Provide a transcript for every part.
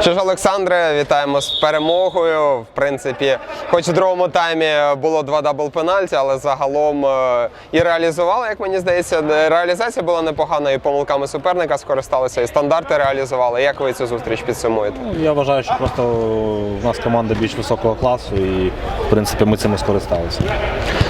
Що ж, Олександре, вітаємо з перемогою. В принципі, хоч в другому таймі було два дабл пенальті, але загалом е, і реалізували, як мені здається, реалізація була непогана, і помилками суперника скористалися, і стандарти реалізували. Як ви цю зустріч підсумуєте? Ну, Я вважаю, що просто в нас команда більш високого класу і в принципі ми цим і скористалися.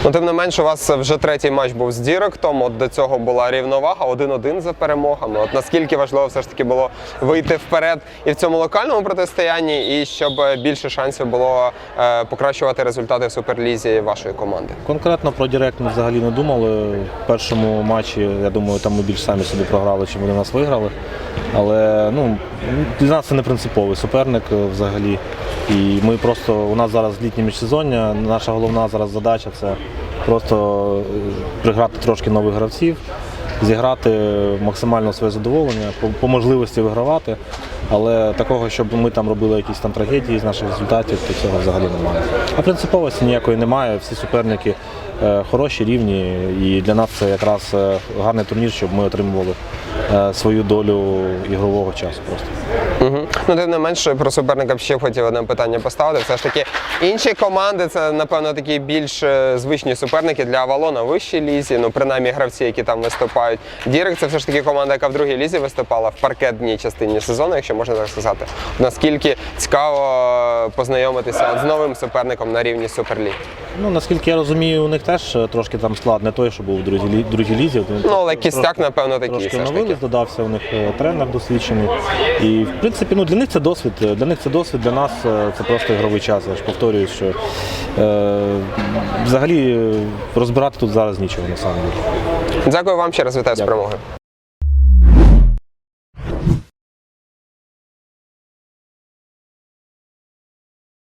Ну, тим не менш, у вас вже третій матч був з Діректом. От до цього була рівновага, 1-1 за перемогами. От наскільки важливо все ж таки було вийти вперед і в цьому локальному протистоянні, і щоб більше шансів було е, покращувати результати в суперлізі вашої команди. Конкретно про Директ ми взагалі не думали. В першому матчі, я думаю, там ми більш самі собі програли, чим вони нас виграли. Але ну, для нас це не принциповий суперник е, взагалі. І ми просто у нас зараз літнє міжсезоння. Наша головна зараз задача це просто е, приграти трошки нових гравців, зіграти максимально своє задоволення, по, по можливості вигравати. Але такого, щоб ми там робили якісь там трагедії з наших результатів, то цього взагалі немає. А принциповості ніякої немає. Всі суперники хороші, рівні, і для нас це якраз е, гарний турнір, щоб ми отримували е, свою долю ігрового часу просто. Угу. Ну, тим не менше, про суперника ще хотів одне питання поставити. Все ж таки, інші команди це, напевно, такі більш е, звичні суперники для Авалона вищій лізі, ну, принаймні гравці, які там виступають. Дірек це все ж таки команда, яка в другій лізі виступала в паркетній частині сезону, якщо можна так сказати. Наскільки цікаво познайомитися з новим суперником на рівні Суперліг. Ну, наскільки я розумію, у них теж е, трошки там склад не той, що був у другій, другій лізі. Ну, але кістяк, напевно, такий Трошки все ж таки. додався у них е, тренер досвідчений. І в принципі, ну для них це досвід. Для них це досвід, для нас е, це просто ігровий час. Я ж повторюю, що е, взагалі е, розбирати тут зараз нічого на самом деле. Дякую вам ще раз вітаю з Дякую. перемогою.